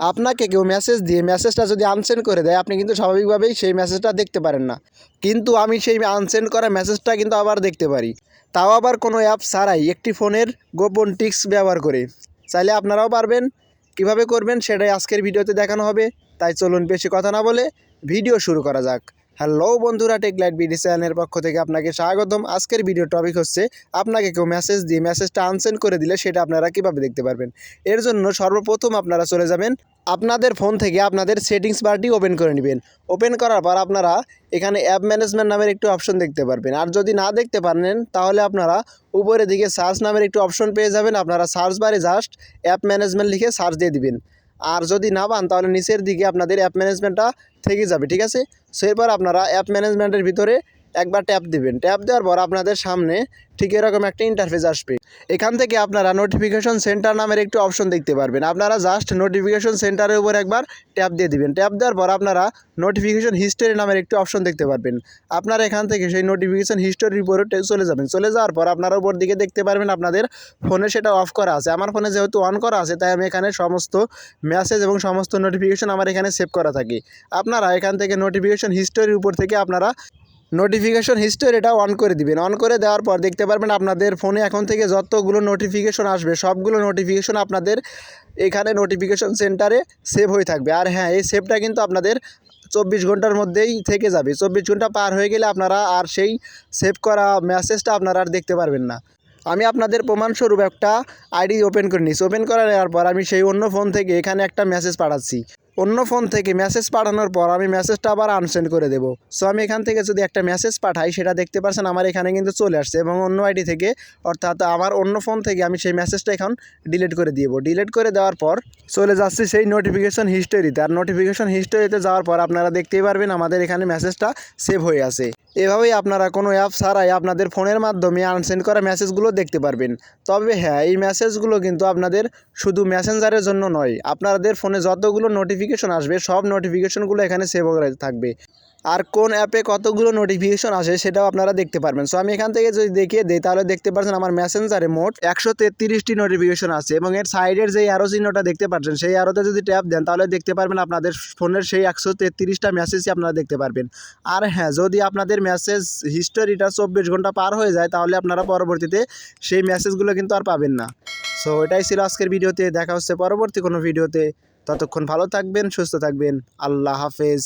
আপনাকে কেউ মেসেজ দিয়ে মেসেজটা যদি আনসেন্ড করে দেয়, আপনি কিন্তু স্বাভাবিকভাবেই সেই মেসেজটা দেখতে পারেন না। কিন্তু আমি সেই আনসেন্ড করা মেসেজটা কিন্তু আবার দেখতে পারি। তাও আবার কোনো অ্যাপ ছাড়াই একটি ফোনের গোপন টিক্স ব্যবহার করে। চাইলে আপনারাও পারবেন। কীভাবে করবেন সেটাই আজকের ভিডিওতে দেখানো হবে। তাই চলুন বেশি কথা না বলে ভিডিও শুরু করা যাক। হ্যালো বন্ধুরা টেকলাইট বিডি চ্যানেলের পক্ষ থেকে আপনাকে স্বাগতম। আজকের ভিডিও টপিক হচ্ছে, আপনাকে কেউ মেসেজ দিয়ে মেসেজটা আনসেন্ড করে দিলে সেটা আপনারা কীভাবে দেখতে পারবেন? এর জন্য সর্বপ্রথম আপনারা চলে যাবেন, আপনাদের ফোন থেকে আপনাদের সেটিংস বারটি ওপেন করে নেবেন। ওপেন করার পর আপনারা এখানে অ্যাপ ম্যানেজমেন্ট নামের একটি অপশন দেখতে পারবেন। আর যদি না দেখতে পারেন, তাহলে আপনারা উপরের দিকে সার্চ নামের একটি অপশন পেয়ে যাবেন। আপনারা সার্চ বারে জাস্ট অ্যাপ ম্যানেজমেন্ট লিখে সার্চ দিয়ে দিবেন। আর যদি না পান, তাহলে নিচের দিকে আপনাদের অ্যাপ ম্যানেজমেন্টটা থেকে যাবে, ঠিক আছে? সো এরপর আপনারা অ্যাপ ম্যানেজমেন্টের ভিতরে একবার ট্যাপ দিবেন। ট্যাপ দেওয়ার পর আপনাদের সামনে ঠিক এরকম একটা ইন্টারফেস আসবে। এখান থেকে আপনারা নোটিফিকেশন সেন্টার নামের একটি অপশন দেখতে পারবেন। আপনারা জাস্ট নোটিফিকেশন সেন্টারের উপর একবার ট্যাপ দিয়ে দিবেন। ট্যাপ দেওয়ার পর আপনারা নোটিফিকেশন হিস্টোরি নামের একটি অপশন দেখতে পারবেন। আপনারা এখান থেকে সেই নোটিফিকেশন হিস্টোরির উপরে চলে যাবেন। চলে যাওয়ার পর আপনারা উপর দিকে দেখতে পারবেন আপনাদের ফোনে সেটা অফ করা আছে। আমার ফোনে যেহেতু অন করা আছে, তাই আমি এখানে সমস্ত মেসেজ এবং সমস্ত নোটিফিকেশন আমার এখানে সেভ করা থাকে। আপনারা এখান থেকে নোটিফিকেশন হিস্টোরির উপর থেকে আপনারা নোটিফিকেশন হিস্টোরিটা অন করে দিবেন। অন করে দেওয়ার পর দেখতে পারবেন আপনাদের ফোনে এখন থেকে যতগুলো নোটিফিকেশন আসবে, সবগুলো নোটিফিকেশন আপনাদের এখানে নোটিফিকেশন সেন্টারে সেভ হয়ে থাকবে। আর হ্যাঁ এই সেভটা কিন্তু আপনাদের চব্বিশ ঘণ্টার মধ্যেই থেকে যাবে। চব্বিশ ঘণ্টা পার হয়ে গেলে আপনারা আর সেই সেভ করা মেসেজটা আপনারা আর দেখতে পারবেন না। আমি আপনাদের প্রমাণস্বরূপ একটা আইডি ওপেন করে নিচ্ছি ওপেন করে নেওয়ার পর আমি সেই অন্য ফোন থেকে এখানে একটা মেসেজ পাঠাচ্ছি। অন্য ফোন থেকে মেসেজ পাঠানোর পর আমি মেসেজটা আবার আনসেন্ড করে দেবো। সো আমি এখান থেকে যদি একটা মেসেজ পাঠাই, সেটা দেখতে পাচ্ছেন আমার এখানে কিন্তু চলে আসছে এবং অন্য আইডি থেকে, অর্থাৎ আমার অন্য ফোন থেকে আমি সেই মেসেজটা এখন ডিলিট করে দিব। ডিলিট করে দেওয়ার পর চলে যাচ্ছি সেই নোটিফিকেশন হিস্টোরিতে আর নোটিফিকেশান হিস্টোরিতে যাওয়ার পর আপনারা দেখতেই পারবেন আমাদের এখানে মেসেজটা সেভ হয়ে আছে। এভাবেই আপনারা কোনো অ্যাপ ছাড়াই আপনাদের ফোনের মাধ্যমে আনসেন্ড করা মেসেজগুলো দেখতে পারবেন। তবে হ্যাঁ এই মেসেজগুলো কিন্তু আপনাদের শুধু মেসেঞ্জারের জন্য নয়, আপনাদের ফোনে যতগুলো নোটিফিকেশন আসবে, সব নোটিফিকেশনগুলো এখানে সেভ করে থাকবে। আর কোন অ্যাপে কতগুলো নোটিফিকেশন আসে সেটাও আপনারা দেখতে পারবেন। সো আমি এখান থেকে যদি দেখিয়ে দিই, তাহলে দেখতে পাচ্ছেন আমার মেসেঞ্জারে মোট একশো তেত্রিশটি নোটিফিকেশন আছে এবং এর সাইডের যে অ্যারো চিহ্নটা দেখতে পাচ্ছেন, সেই অ্যারোতে যদি ট্যাপ দেন, তাহলে দেখতে পারবেন আপনাদের ফোনের সেই একশো তেত্রিশটা মেসেজই আপনারা দেখতে পারবেন। আর হ্যাঁ যদি আপনাদের মেসেজ হিস্টোরিটা চব্বিশ ঘণ্টা পার হয়ে যায়, তাহলে আপনারা পরবর্তীতে সেই মেসেজগুলো কিন্তু আর পাবেন না। সো এটাই ছিল আজকের ভিডিওতে। দেখা হচ্ছে পরবর্তী কোনো ভিডিওতে। ততক্ষণ ভালো থাকবেন, সুস্থ থাকবেন। আল্লাহ হাফেজ।